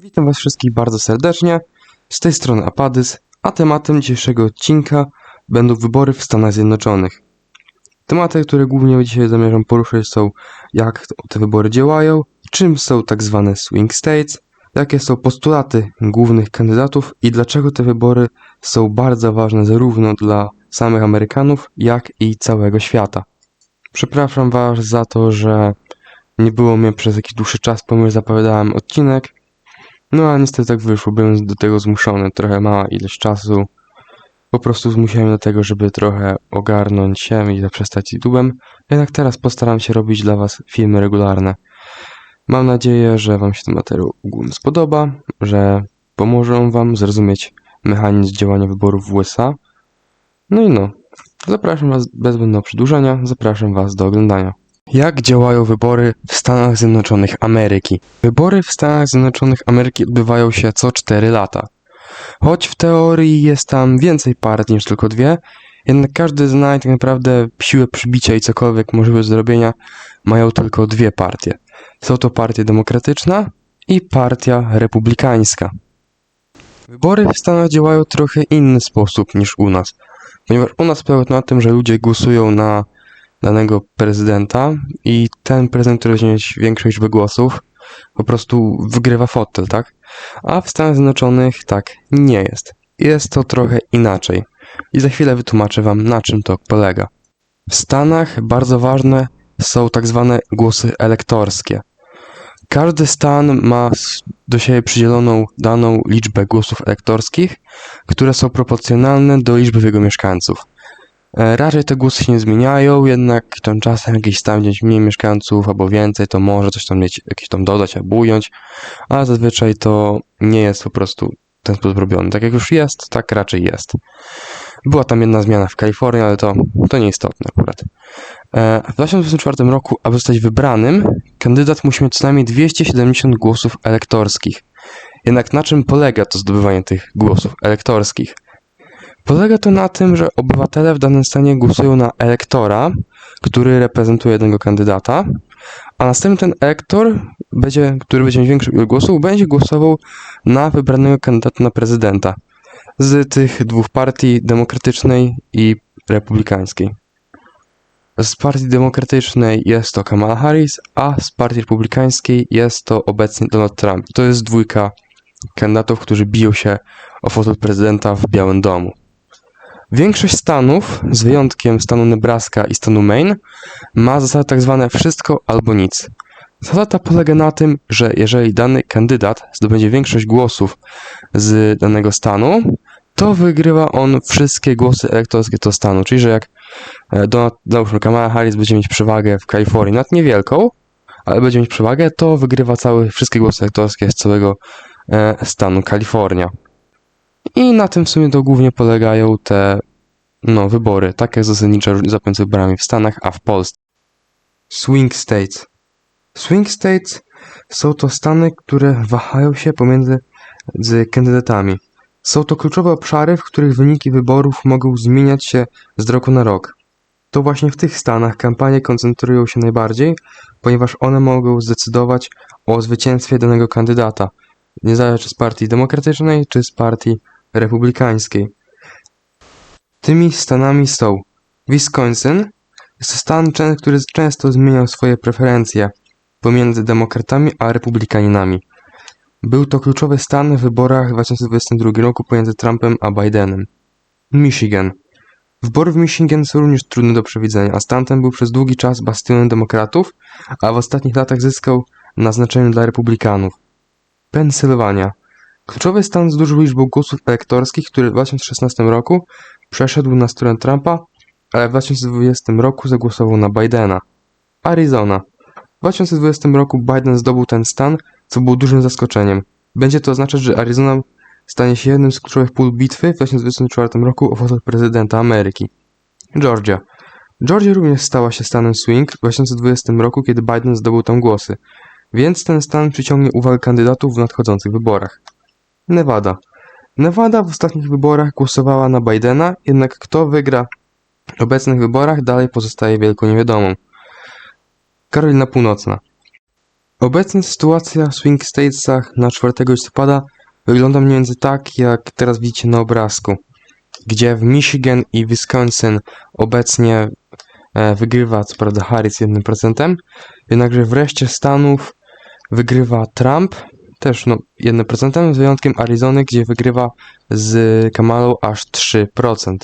Witam Was wszystkich bardzo serdecznie. Z tej strony Apadys, a tematem dzisiejszego odcinka będą wybory w Stanach Zjednoczonych. Tematy, które głównie dzisiaj zamierzam poruszyć są jak te wybory działają, czym są tak zwane swing states, jakie są postulaty głównych kandydatów i dlaczego te wybory są bardzo ważne zarówno dla samych Amerykanów, jak i całego świata. Przepraszam Was za to, że nie było mnie przez jakiś dłuższy czas, pomimo zapowiadałem odcinek. No a niestety tak wyszło, byłem do tego zmuszony, trochę mała ilość czasu. Po prostu zmusiłem do tego, żeby trochę ogarnąć się i zaprzestać YouTube'em. Jednak teraz postaram się robić dla Was filmy regularne. Mam nadzieję, że Wam się ten materiał ogólnie spodoba, że pomoże on Wam zrozumieć mechanizm działania wyborów w USA. No i no, zapraszam Was bez zbędnego przedłużenia, zapraszam Was do oglądania. Jak działają wybory w Stanach Zjednoczonych Ameryki? Wybory w Stanach Zjednoczonych Ameryki odbywają się co 4 lata. Choć w teorii jest tam więcej partii niż tylko dwie, jednak każdy zna tak naprawdę siłę przybicia i cokolwiek możliwe zrobienia mają tylko dwie partie. Są to partia demokratyczna i partia republikańska. Wybory w Stanach działają trochę inny sposób niż u nas, ponieważ u nas polega na tym, że ludzie głosują na danego prezydenta i ten prezydent, który weźmie większą liczbę głosów, po prostu wygrywa fotel, tak? A w Stanach Zjednoczonych tak nie jest. Jest to trochę inaczej. I za chwilę wytłumaczę Wam, na czym to polega. W Stanach bardzo ważne są tak zwane głosy elektorskie. Każdy stan ma do siebie przydzieloną daną liczbę głosów elektorskich, które są proporcjonalne do liczby jego mieszkańców. E, Raczej te głosy się nie zmieniają, jednak tam czasem jakiś stan gdzieś mniej mieszkańców albo więcej, to może coś tam mieć, jakieś tam dodać albo ująć, a zazwyczaj to nie jest po prostu ten sposób robiony. Tak jak już jest, tak raczej jest. Była tam jedna zmiana w Kalifornii, ale to, to nieistotne akurat. E, W 2024 roku, aby zostać wybranym, kandydat musi mieć co najmniej 270 głosów elektorskich. Jednak na czym polega to zdobywanie tych głosów elektorskich? Polega to na tym, że obywatele w danym stanie głosują na elektora, który reprezentuje jednego kandydata, a następnie ten elektor, będzie, który będzie mieć większą ilość głosów, będzie głosował na wybranego kandydata na prezydenta z tych dwóch partii, demokratycznej i republikańskiej. Z partii demokratycznej jest to Kamala Harris, a z partii republikańskiej jest to obecnie Donald Trump. To jest dwójka kandydatów, którzy biją się o fotel prezydenta w Białym Domu. Większość stanów, z wyjątkiem stanu Nebraska i stanu Maine, ma zasadę tak zwane wszystko albo nic. Zasada ta polega na tym, że jeżeli dany kandydat zdobędzie większość głosów z danego stanu, to wygrywa on wszystkie głosy elektorskie tego stanu. Czyli, że jak e, Donald, załóżmy, Kamala Harris będzie mieć przewagę w Kalifornii, nawet niewielką, ale będzie mieć przewagę, to wygrywa całe, wszystkie głosy elektorskie z całego e, stanu Kalifornia. I na tym w sumie to głównie polegają te no, wybory. Taka jest zasadnicza różnica pomiędzy wyborami w Stanach a w Polsce. Swing States. Swing States są to stany, które wahają się pomiędzy z kandydatami. Są to kluczowe obszary, w których wyniki wyborów mogą zmieniać się z roku na rok. To właśnie w tych stanach kampanie koncentrują się najbardziej, ponieważ one mogą zdecydować o zwycięstwie danego kandydata, niezależnie czy z partii demokratycznej, czy z partii republikańskiej. Tymi stanami są Wisconsin, jest stan, który często zmieniał swoje preferencje pomiędzy demokratami a republikaninami. Był to kluczowy stan w wyborach w 2022 roku pomiędzy Trumpem a Bidenem. Michigan. Wybory w Michigan są również trudne do przewidzenia, a stan ten był przez długi czas bastionem demokratów, a w ostatnich latach zyskał na znaczeniu dla republikanów. Pensylwania. Kluczowy stan z dużą liczbą głosów elektorskich, który w 2016 roku przeszedł na stronę Trumpa, ale w 2020 roku zagłosował na Bidena. Arizona. W 2020 roku Biden zdobył ten stan, co było dużym zaskoczeniem. Będzie to oznaczać, że Arizona stanie się jednym z kluczowych pól bitwy w 2024 roku o fotel prezydenta Ameryki. Georgia. Georgia również stała się stanem swing w 2020 roku, kiedy Biden zdobył tam głosy, więc ten stan przyciągnie uwagę kandydatów w nadchodzących wyborach. Nevada. Nevada w ostatnich wyborach głosowała na Bidena, jednak kto wygra w obecnych wyborach dalej pozostaje wielką niewiadomą. Karolina Północna. Obecna sytuacja w Swing Statesach na 4 listopada wygląda mniej więcej tak, jak teraz widzicie na obrazku, gdzie w Michigan i Wisconsin obecnie e, wygrywa co prawda Harris 1%, jednakże w reszcie stanów wygrywa Trump też no 1%, z wyjątkiem Arizony, gdzie wygrywa z Kamalą aż 3%.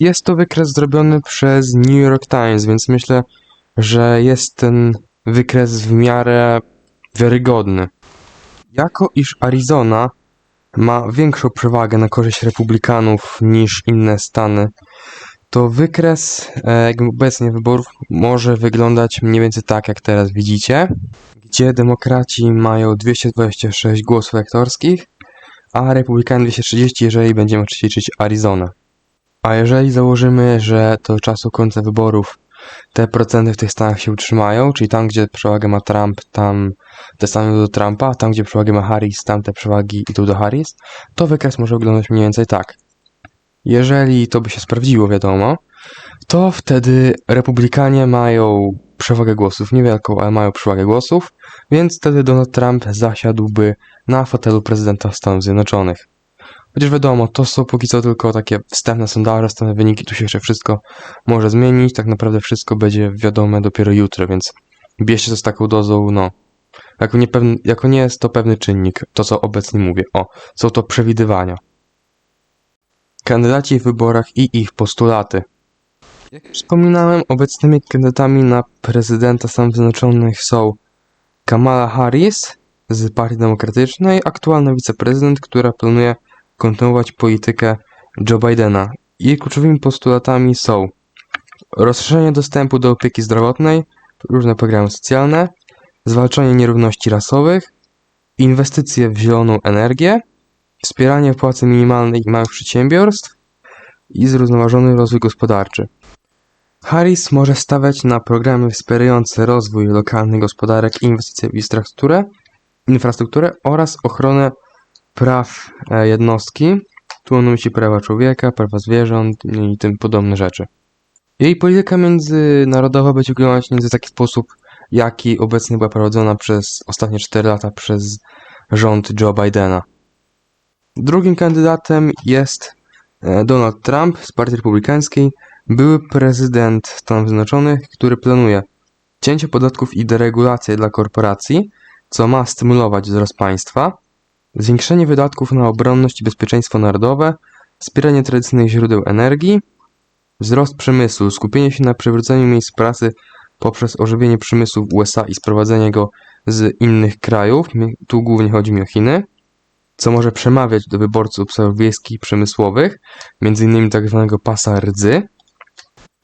Jest to wykres zrobiony przez New York Times, więc myślę, że jest ten wykres w miarę wiarygodny. Jako iż Arizona ma większą przewagę na korzyść republikanów niż inne stany, to wykres e, jakby obecnie wyborów może wyglądać mniej więcej tak, jak teraz widzicie, gdzie demokraci mają 226 głosów elektorskich, a republikanie 230, jeżeli będziemy oczywiście liczyć Arizonę. A jeżeli założymy, że do czasu końca wyborów te procenty w tych stanach się utrzymają, czyli tam, gdzie przewagę ma Trump, tam te stany do Trumpa, tam, gdzie przewagę ma Harris, tam te przewagi idą do Harris, to wykres może wyglądać mniej więcej tak. Jeżeli to by się sprawdziło, wiadomo, to wtedy republikanie mają przewagę głosów, niewielką, ale mają przewagę głosów, więc wtedy Donald Trump zasiadłby na fotelu prezydenta Stanów Zjednoczonych. Chociaż wiadomo, to są póki co tylko takie wstępne sondaże, wstępne wyniki, tu się jeszcze wszystko może zmienić, tak naprawdę wszystko będzie wiadome dopiero jutro, więc bierzcie to z taką dozą, no, jako, niepewny, jako nie jest to pewny czynnik, to co obecnie mówię, o, są to przewidywania. Kandydaci w wyborach i ich postulaty. Wspominałem, obecnymi kandydatami na prezydenta Stanów Zjednoczonych są Kamala Harris z Partii Demokratycznej, aktualna wiceprezydent, która planuje kontynuować politykę Joe Bidena. Jej kluczowymi postulatami są rozszerzenie dostępu do opieki zdrowotnej, różne programy socjalne, zwalczanie nierówności rasowych, inwestycje w zieloną energię, wspieranie płacy minimalnej małych przedsiębiorstw i zrównoważony rozwój gospodarczy. Harris może stawiać na programy wspierające rozwój lokalnych gospodarek i inwestycje w infrastrukturę, infrastrukturę oraz ochronę praw e, jednostki. Tu on myśli prawa człowieka, prawa zwierząt i tym podobne rzeczy. Jej polityka międzynarodowa będzie wyglądać w taki sposób, jaki obecnie była prowadzona przez ostatnie 4 lata przez rząd Joe Bidena. Drugim kandydatem jest e, Donald Trump z Partii Republikańskiej, były prezydent Stanów Zjednoczonych, który planuje cięcie podatków i deregulacje dla korporacji, co ma stymulować wzrost państwa, zwiększenie wydatków na obronność i bezpieczeństwo narodowe, wspieranie tradycyjnych źródeł energii, wzrost przemysłu, skupienie się na przywróceniu miejsc pracy poprzez ożywienie przemysłu w USA i sprowadzenie go z innych krajów, tu głównie chodzi mi o Chiny, co może przemawiać do wyborców obszarów wiejskich i przemysłowych, m.in. tzw. tak pasa rdzy,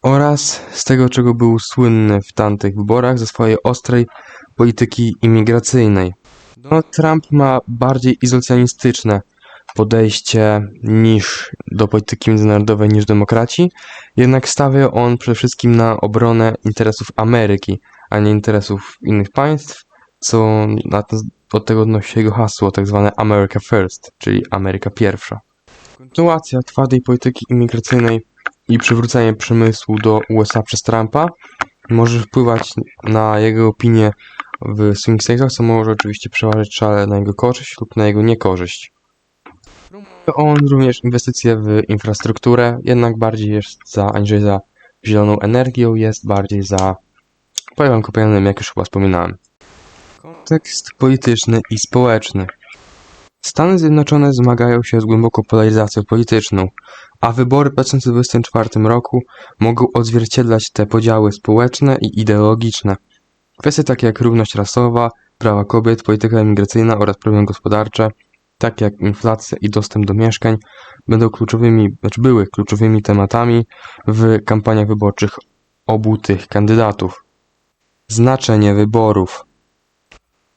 oraz z tego, czego był słynny w tamtych wyborach, ze swojej ostrej polityki imigracyjnej. Donald Trump ma bardziej izolacjonistyczne podejście niż do polityki międzynarodowej niż demokraci, jednak stawia on przede wszystkim na obronę interesów Ameryki, a nie interesów innych państw, co na to, od tego odnosi się jego hasło, tak zwane America First, czyli Ameryka Pierwsza. Kontynuacja twardej polityki imigracyjnej i przywrócenie przemysłu do USA przez Trumpa może wpływać na jego opinię w swing statesach, co może oczywiście przeważyć szale na jego korzyść lub na jego niekorzyść. On również inwestycje w infrastrukturę, jednak bardziej jest za, aniżeli za zieloną energią, jest bardziej za paliwem kopalnym, jak już chyba wspominałem. Kontekst polityczny i społeczny. Stany Zjednoczone zmagają się z głęboką polaryzacją polityczną, a wybory w 2024 roku mogą odzwierciedlać te podziały społeczne i ideologiczne. Kwestie takie jak równość rasowa, prawa kobiet, polityka imigracyjna oraz problemy gospodarcze, takie jak inflacja i dostęp do mieszkań, będą kluczowymi, znaczy były kluczowymi tematami w kampaniach wyborczych obu tych kandydatów. Znaczenie wyborów.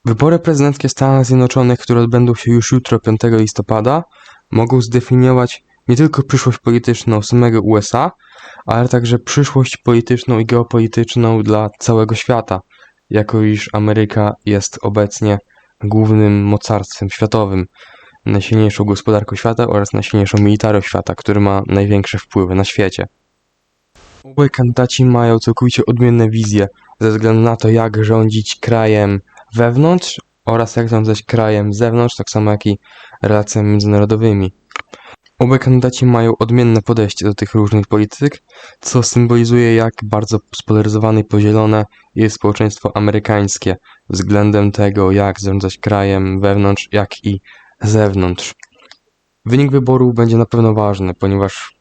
Wybory prezydenckie Stanów Zjednoczonych, które odbędą się już jutro, 5 listopada, mogą zdefiniować nie tylko przyszłość polityczną samego USA, ale także przyszłość polityczną i geopolityczną dla całego świata, jako iż Ameryka jest obecnie głównym mocarstwem światowym, najsilniejszą gospodarką świata oraz najsilniejszą militarą świata, który ma największe wpływy na świecie. Obaj kandydaci mają całkowicie odmienne wizje ze względu na to, jak rządzić krajem wewnątrz oraz jak zarządzać krajem z zewnątrz, tak samo jak i relacjami międzynarodowymi. Obaj kandydaci mają odmienne podejście do tych różnych polityk, co symbolizuje jak bardzo spolaryzowane i podzielone jest społeczeństwo amerykańskie względem tego, jak zarządzać krajem wewnątrz, jak i zewnątrz. Wynik wyboru będzie na pewno ważny, ponieważ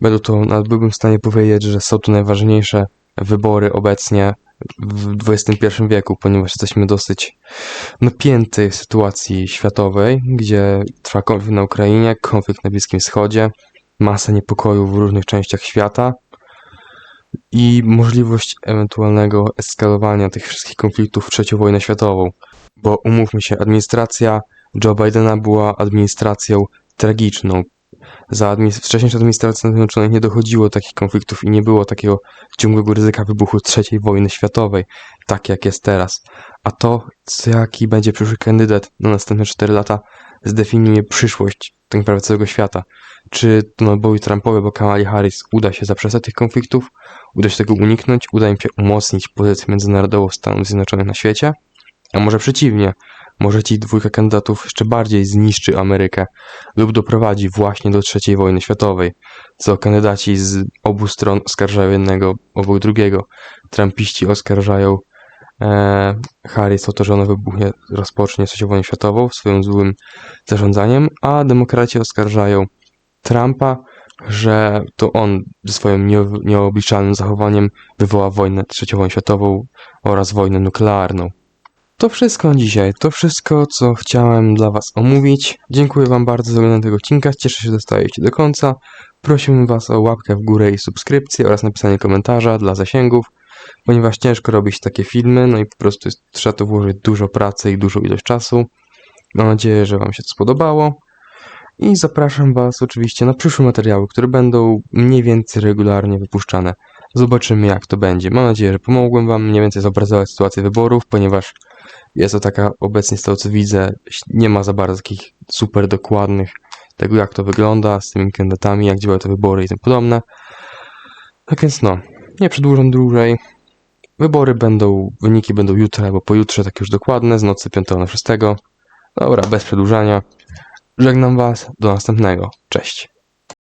będą to, nawet byłbym w stanie powiedzieć, że są to najważniejsze wybory obecnie w XXI wieku, ponieważ jesteśmy dosyć napiętej sytuacji światowej, gdzie trwa konflikt na Ukrainie, konflikt na Bliskim Wschodzie, masa niepokoju w różnych częściach świata i możliwość ewentualnego eskalowania tych wszystkich konfliktów w trzecią wojnę światową. Bo umówmy się, administracja Joe Bidena była administracją tragiczną. Za administ- wcześniejszej administracji Stanów Zjednoczonych nie dochodziło do takich konfliktów i nie było takiego ciągłego ryzyka wybuchu trzeciej wojny światowej, tak jak jest teraz. A to, jaki będzie przyszły kandydat na następne 4 lata, zdefiniuje przyszłość tak naprawdę całego świata. Czy Donaldowi Trumpowi albo Kamali Harris uda się zaprzestać tych konfliktów, uda się tego uniknąć, uda im się umocnić pozycję międzynarodową Stanów Zjednoczonych na świecie? A może przeciwnie, może ci dwójka kandydatów jeszcze bardziej zniszczy Amerykę lub doprowadzi właśnie do trzeciej wojny światowej, co kandydaci z obu stron oskarżają jednego obok drugiego. Trumpiści oskarżają e, Harris o to, że ona wybuchnie, rozpocznie trzecią wojnę światową swoim złym zarządzaniem, a demokraci oskarżają Trumpa, że to on swoim nie- nieobliczalnym zachowaniem wywoła wojnę, trzecią wojnę światową oraz wojnę nuklearną. To wszystko dzisiaj. To wszystko, co chciałem dla Was omówić. Dziękuję Wam bardzo za oglądanie tego odcinka. Cieszę się, że dostajecie do końca. Prosiłbym Was o łapkę w górę i subskrypcję oraz napisanie komentarza dla zasięgów, ponieważ ciężko robić takie filmy, no i po prostu jest, trzeba tu włożyć dużo pracy i dużą ilość czasu. Mam nadzieję, że Wam się to spodobało. I zapraszam Was oczywiście na przyszłe materiały, które będą mniej więcej regularnie wypuszczane. Zobaczymy, jak to będzie. Mam nadzieję, że pomogłem Wam mniej więcej zobrazować sytuację wyborów, ponieważ jest to taka obecnie z tego co widzę, nie ma za bardzo takich super dokładnych tego jak to wygląda z tymi kandydatami, jak działają te wybory i tym podobne. Tak więc no, nie przedłużam dłużej. Wybory będą, wyniki będą jutro albo pojutrze, takie już dokładne, z nocy 5 na 6. Dobra, bez przedłużania. Żegnam Was, do następnego. Cześć.